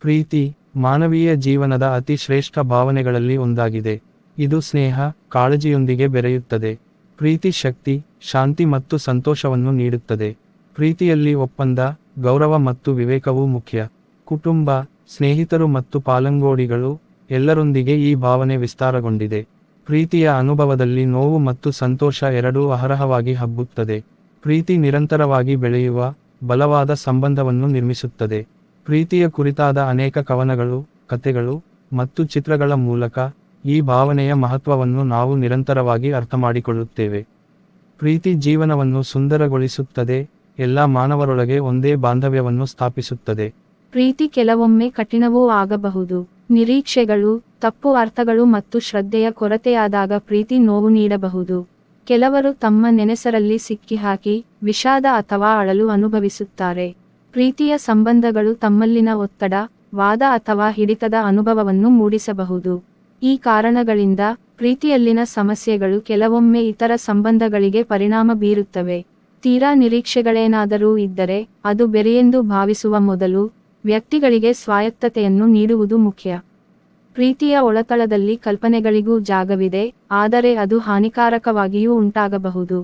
ಪ್ರೀತಿ, ಮಾನವೀಯ ಜೀವನದ ಅತಿ ಶ್ರೇಷ್ಠ ಭಾವನೆಗಳಲ್ಲಿ ಒಂದಾಗಿದೆ. ಇದು ಸ್ನೇಹ, ಕಾಳಜಿಯೊಂದಿಗೆ ಬೆರೆಯುತ್ತದೆ. ಪ್ರೀತಿ ಶಕ್ತಿ, ಶಾಂತಿ ಮತ್ತು ಸಂತೋಷವನ್ನು ನೀಡುತ್ತದೆ. ಪ್ರೀತಿಯಲ್ಲಿ ಒಪ್ಪಂದ, ಗೌರವ ಮತ್ತು ವಿವೇಕವೂ ಮುಖ್ಯ. ಕುಟುಂಬ, ಸ್ನೇಹಿತರು ಮತ್ತು ಪಾಲಂಗೋಡಿಗಳು ಎಲ್ಲರೊಂದಿಗೆ ಈ ಭಾವನೆ ವಿಸ್ತಾರಗೊಂಡಿದೆ. ಪ್ರೀತಿಯ ಅನುಭವದಲ್ಲಿ ನೋವು ಮತ್ತು ಸಂತೋಷ ಎರಡೂ ಅಹರಹವಾಗಿ ಹಬ್ಬುತ್ತದೆ. ಪ್ರೀತಿ ನಿರಂತರವಾಗಿ ಬೆಳೆಯುವ, ಬಲವಾದ ಸಂಬಂಧವನ್ನು ನಿರ್ಮಿಸುತ್ತದೆ. ಪ್ರೀತಿಯ ಕುರಿತಾದ ಅನೇಕ ಕವನಗಳು, ಕಥೆಗಳು ಮತ್ತು ಚಿತ್ರಗಳ ಮೂಲಕ ಈ ಭಾವನೆಯ ಮಹತ್ವವನ್ನು ನಾವು ನಿರಂತರವಾಗಿ ಅರ್ಥಮಾಡಿಕೊಳ್ಳುತ್ತೇವೆ. ಪ್ರೀತಿ ಜೀವನವನ್ನು ಸುಂದರಗೊಳಿಸುತ್ತದೆ, ಎಲ್ಲ ಮಾನವರೊಳಗೆ ಒಂದೇ ಬಾಂಧವ್ಯವನ್ನು ಸ್ಥಾಪಿಸುತ್ತದೆ. ಪ್ರೀತಿ ಕೆಲವೊಮ್ಮೆ ಕಠಿಣವೂ ಆಗಬಹುದು, ನಿರೀಕ್ಷೆಗಳು, ತಪ್ಪು ಅರ್ಥಗಳು ಮತ್ತು ಶ್ರದ್ಧೆಯ ಕೊರತೆಯಾದಾಗ ಪ್ರೀತಿ ನೋವು ನೀಡಬಹುದು. ಕೆಲವರು ತಮ್ಮ ನೆನೆಸರಲ್ಲಿ ಸಿಕ್ಕಿಹಾಕಿ, ವಿಷಾದ ಅಥವಾ ಅಳಲು ಅನುಭವಿಸುತ್ತಾರೆ. ಪ್ರೀತಿಯ ಸಂಬಂಧಗಳು ತಮ್ಮಲ್ಲಿನ ಒತ್ತಡ, ವಾದ ಅಥವಾ ಹಿಡಿತದ ಅನುಭವವನ್ನು ಮೂಡಿಸಬಹುದು. ಈ ಕಾರಣಗಳಿಂದ ಪ್ರೀತಿಯಲ್ಲಿನ ಸಮಸ್ಯೆಗಳು ಕೆಲವೊಮ್ಮೆ ಇತರ ಸಂಬಂಧಗಳಿಗೆ ಪರಿಣಾಮ ಬೀರುತ್ತವೆ. ತೀರಾ ನಿರೀಕ್ಷೆಗಳೇನಾದರೂ ಇದ್ದರೆ ಅದು ಬೆರೆಯೆಂದು ಭಾವಿಸುವ ಮೊದಲು ವ್ಯಕ್ತಿಗಳಿಗೆ ಸ್ವಾಯತ್ತತೆಯನ್ನು ನೀಡುವುದು ಮುಖ್ಯ. ಪ್ರೀತಿಯ ಒಳತಳದಲ್ಲಿ ಕಲ್ಪನೆಗಳಿಗೂ ಜಾಗವಿದೆ, ಆದರೆ ಅದು ಹಾನಿಕಾರಕವಾಗಿಯೂ ಉಂಟಾಗಬಹುದು.